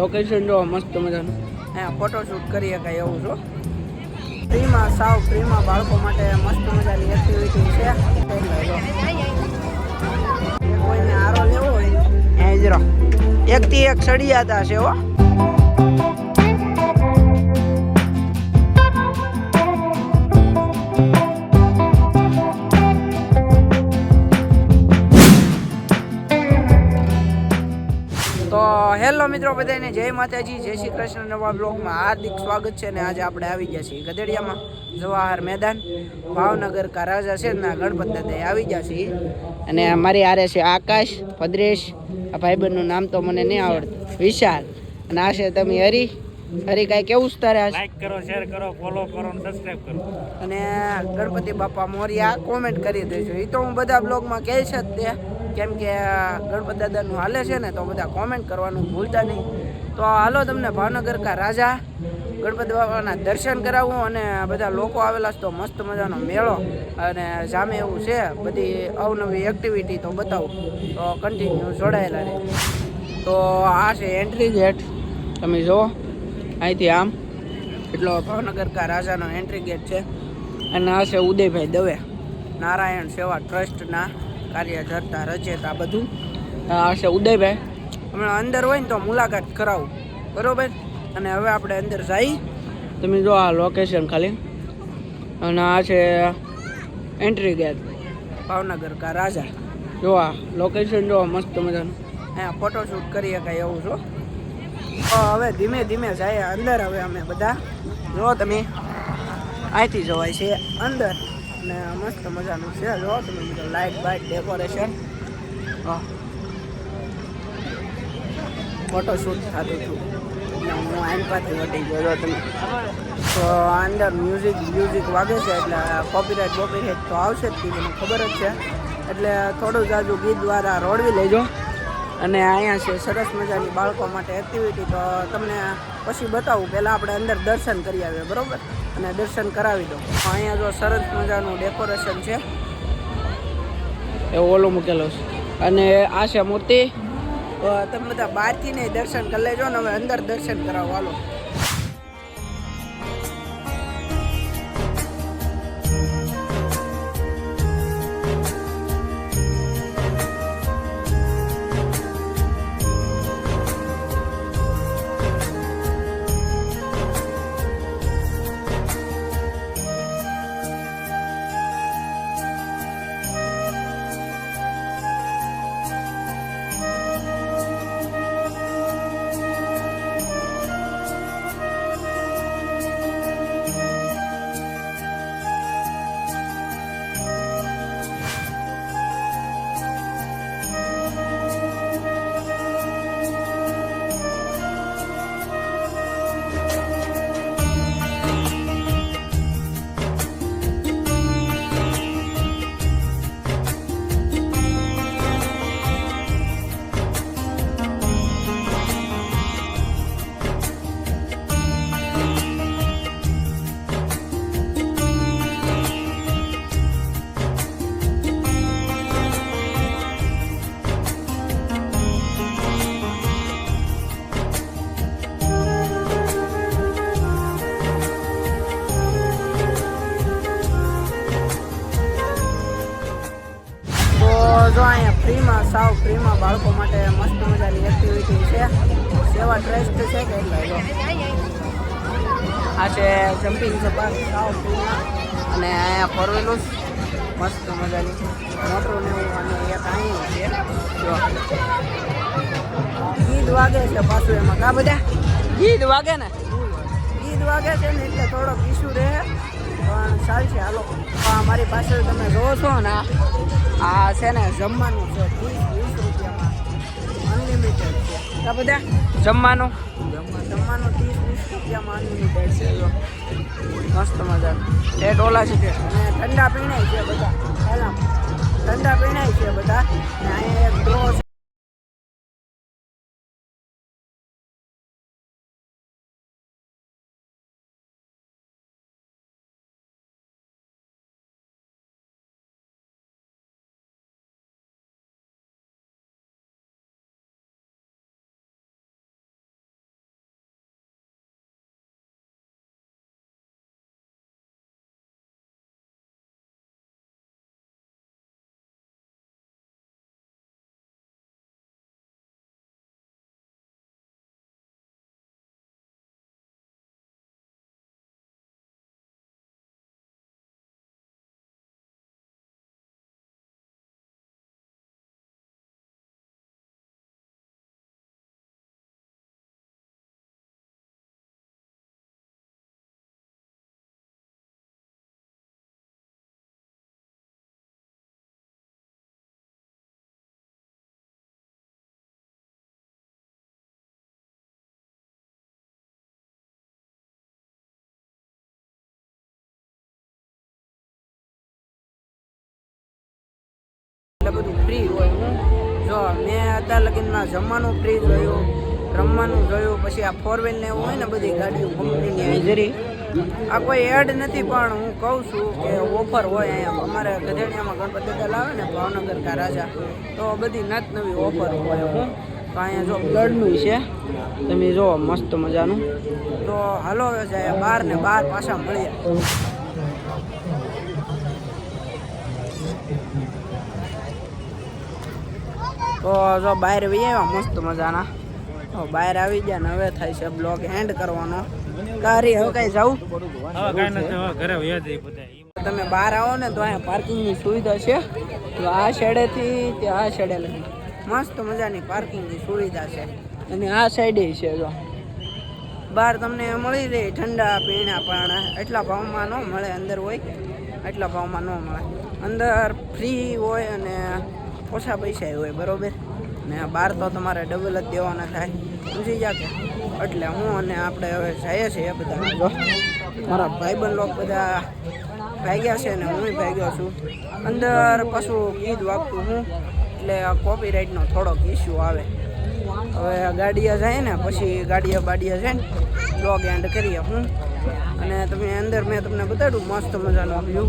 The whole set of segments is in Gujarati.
લોકેશન જો મસ્ત મજાનું. અહીંયા ફોટોશૂટ કરી શકાય એવું છો ફ્રીમાં સાવ ફ્રીમાં બાળકો માટે મસ્ત મજાની એક્ટિવિટી છે. કોઈને આરો લેવો હોય એકથી એક સળિયાતા છે હો. મિત્રો બધાને જય માતાજી જય શ્રી કૃષ્ણ નવા બ્લોકમાં હાર્દિક સ્વાગત છે ને આજે આપણે આવી ગયા છીએ ગધેડિયામાં જવાહર મેદાન ભાવનગર કા રાજા છે ને ગણપત દાદા આવી ગયા છીએ. અને મારી આરે છે આકાશ ભદ્રેશ આ ભાઈબંધનું નામ તો મને નહીં આવડતું વિશાલ. અને આ છે તમે હરી હરી કાંઈ કેવું તારે લાઈક કરો શેર કરો ફોલો કરો અને સબસ્ક્રાઇબ કરો. અને ગણપતિ બાપા મોરિયા કોમેન્ટ કરી દેજો. એ તો હું બધા બ્લોગમાં કહે છે જ તે. કેમ કે ગણપત દાદાનું હાલે છે ને, તો બધા કોમેન્ટ કરવાનું ભૂલતા નહીં. તો હાલો તમને ભાવનગર કા રાજા, ગણપતિ બાપાના દર્શન કરાવું અને બધા લોકો આવેલા છે તો મસ્ત મજાનો મેળો અને સામે એવું છે, બધી અવનવી એક્ટિવિટી તો બતાવું. તો કન્ટિન્યુ જોડાયેલા રહે. તો આ છે એન્ટ્રી ગેટ તમે જુઓ, અહીંથી આમ એટલો ભાવનગર કા રાજાનો એન્ટ્રી ગેટ છે. અને આ છે ઉદયભાઈ દવે, નારાયણ સેવા ટ્રસ્ટના કાર્ય ધરતા રચેતા બધું. છે ઉદયભાઈ. હમણાં અંદર હોય ને તો મુલાકાત કરાવું. બરોબર? અને હવે આપણે અંદર જઈ. તમે જો આ લોકેશન ખાલી. અને આ છે એન્ટ્રી ગેટ ભાવનગર કા રાજા. જો આ લોકેશન જો મસ્ત મજાનું. અહીંયા ફોટોશૂટ કરી શકાય એવું છો હવે ધીમે ધીમે જાય અંદર હવે અમે બધા. જો તમે અહીંથી જવાય છે અંદર. ને મસ્ત મજાનું છે. જો તમે બધું લાઇટ બાઇટ ડેકોરેશન ફોટોશૂટ થતું હતું. એટલે હું આઈન પાથી વટી ગયો. તમે તો અંદર મ્યુઝિક મ્યુઝિક વાગે છે એટલે કોપીરાઇટ કોપીરાઇટ તો આવશે જ મને ખબર જ છે. એટલે થોડું જાજુ ગીત દ્વારા રોડવી લેજો. અને અહીંયા છે સરસ મજાની બાળકો માટે એક્ટિવિટી તો તમને પછી બતાવું પહેલાં આપણે અંદર દર્શન કરી આવીએ બરાબર? અને દર્શન કરાવી દો અહીંયા જો સરસ મજાનું ડેકોરેશન છે. એવું ઓલો મૂકેલો છે. અને આ છે મૂર્તિ. તમે બધા બહારથી નહીં દર્શન કરી લેજો ને હવે અંદર દર્શન કરાવો. હાલો. ફ્રીમાં સાવ ફ્રીમાં બાળકો માટે મસ્ત મજાની એક્ટિવિટી છે. સેવા ટ્રસ્ટ છે કે એટલે આ છે જમ્પિંગ સપાટ સાવ ફ્રીમાં અને અહીંયા ફરવેલું જ મસ્ત મજાની મોટરું ને અને એક અહીં છે. ગીત વાગે છે પાછું એમાં. કા બધા? ગીત વાગે ને? ગીત વાગે છે ને એટલે થોડોક ઇસ્યુ રહે. ચાલશે હાલો. આ મારી પાછળ તમે જોવો છો ને આ છે ને જમવાનું છે. ત્રીસ વીસ રૂપિયામાં અનલિમિટેડ છે. આ બધા? જમવાનું? જમવાનું ત્રીસ વીસ રૂપિયામાં અનલિમિટેડ છે. જો મસ્ત મજા. એ ડોલા છે અને ઠંડા પીણાય છે બધા. પહેલાં ઠંડા પીણાય છે બધા. અને અહીંયા એક ડ્રો અત્યાર લગીનમાં જમવાનું ફ્રી જોયું રમવાનું જોયું પછી આ ફોર વ્હીલ ને એવું હોય ને બધી ગાડીઓ કંપનીની હાજરી આ કોઈ એડ નથી, પણ હું કહું છું કે ઓફર હોય અહીંયા. અમારે ગધેડિયામાં ગણપતિ દલ આવે ને ભાવનગર કા રાજા, તો બધી નત નવી ઓફર હોય હું તો અહીંયા જો બ્લડનું છે. તમે જો મસ્ત મજાનું. તો હાલો, હવે જાય બાર ને બાર પાછા મળીએ. તો જો બહાર આવી આવ્યા મસ્ત મજાના. તો બહાર આવી ગયા ને હવે થાય છે બ્લોગ એન્ડ કરવાનો. કારી હવે કઈ જવું તમે બહાર આવો ને તો અહીંયા પાર્કિંગની સુવિધા છે. તો આ છેડેથી તે આ શેડે લગી મસ્ત મજાની પાર્કિંગની સુવિધા છે. અને આ સાઈડે છે જો. બહાર તમને મળી રહે ઠંડા પીણા પણ. એટલા ભાવમાં ન મળે અંદર હોય એટલા ભાવમાં ન મળે. અંદર ફ્રી હોય અને ઓછા પૈસા હોય, બરોબર? ને બહાર તો તમારે ડબલ જ દેવાના થાય. સમજી કે? એટલે હું અને આપણે હવે જઈએ છીએ બધા. જો, મારા ભાઈબંધ લોકો બધા ભાગ્યા છે ને હું ભાગ્યો છું. અંદર પાછું ગીત વાગતું હું, એટલે કોપીરાઇટનો થોડોક ઇસ્યુ આવે. હવે ગાડીએ જાય ને, પછી ગાડીએ બાડીએ જાય ને બ્લોગ એન્ડ કરીએ હું. અને તમે અંદર મેં તમને બતાડ્યું, મસ્ત મજાનો વ્યૂ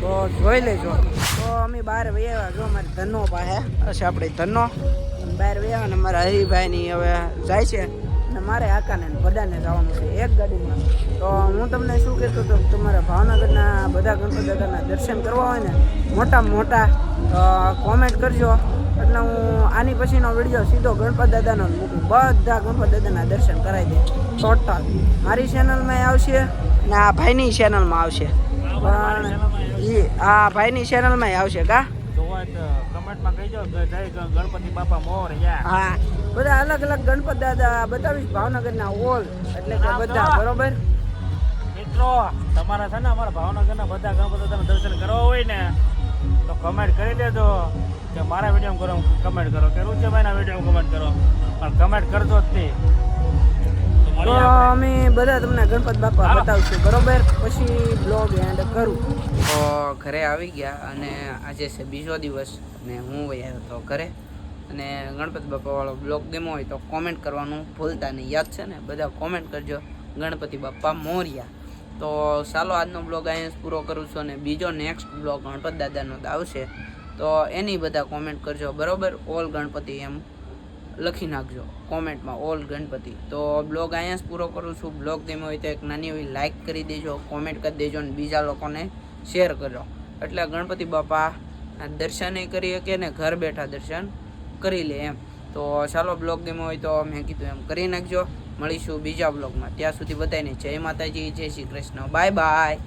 તો જોઈ લેજો. અમે બહાર વેવા જો અમારે ધનો પાસે હશે આપણે ધનો. બહાર વેવા અને મારા હરિભાઈની હવે જાય છે. ને મારે આકાને બધાને જવાનું છે એક ગાડીમાં. તો હું તમને શું કહેતો હતો તમારે ભાવનગરના બધા ગણપત દાદાના દર્શન કરવા હોય ને મોટામાં મોટા કોમેન્ટ કરજો. એટલે હું આની પછીનો વીડિયો સીધો ગણપત દાદાનો મૂકું. બધા ગણપત દાદાના દર્શન કરાવી દે. ટોટલ મારી ચેનલમાં આવશે ને આ ભાઈની ચેનલમાં આવશે. પણ ઈ આ ભાઈની ચેનલમાં આવશે કા? હા. બધા અલગ અલગ ગણપત દાદા બતાવીશ ભાવનગરના ઓલ એટલે કે બધા બરોબર? મિત્રો તમારા છે ને અમારા ભાવનગરના બધા ગણપત દાદાના દર્શન કરવા હોય ને તો કમેન્ટ કરી દેજો કે મારા વીડિયો કરો કમેન્ટ કરો કે ભાઈના વીડિયો કમેન્ટ કરો. પણ કમેન્ટ કરજો જ તે તો. અમે બધા તમને ગણપત બાપા બતાવશું બરોબર? પછી બ્લોગ એન્ડ કરું. તો ઘરે આવી ગયા અને આજે છે બીજો દિવસ અને હું વહી આવ્યો તો ઘરે. અને ગણપતિ બાપા વાળો બ્લોગ ગમ્યો હોય તો કોમેન્ટ કરવાનું ભૂલતા નહીં. યાદ છે ને? બધા કોમેન્ટ કરજો. ગણપતિ બાપા મોર્યા. તો ચાલો આજનો બ્લોગ અહીંયા પૂરો કરું છું અને બીજો નેક્સ્ટ બ્લોગ ગણપત દાદાનો આવશે. તો એની બધા કોમેન્ટ કરજો. બરોબર? ઓલ ગણપતિ એમ. લખી નાખજો કોમેન્ટમાં ઓલ ગણપતિ. તો બ્લોગ અહીંયા જ પૂરો કરું છું. બ્લોગ ગમ્યો હોય તો એક નાની એવી લાઇક કરી દેજો કોમેન્ટ કરી દેજો અને બીજા લોકોને શેર કરજો. એટલે ગણપતિ બાપા દર્શન દર્શને કરી શકે ને ઘર બેઠા દર્શન કરી લે એમ. તો ચાલો બ્લોગ ગમ્યો હોય તો મેં કીધું એમ કરી નાખજો. મળીશું બીજા બ્લોગમાં. ત્યાં સુધી બધાને જય માતાજી, જય શ્રી કૃષ્ણ. Bye bye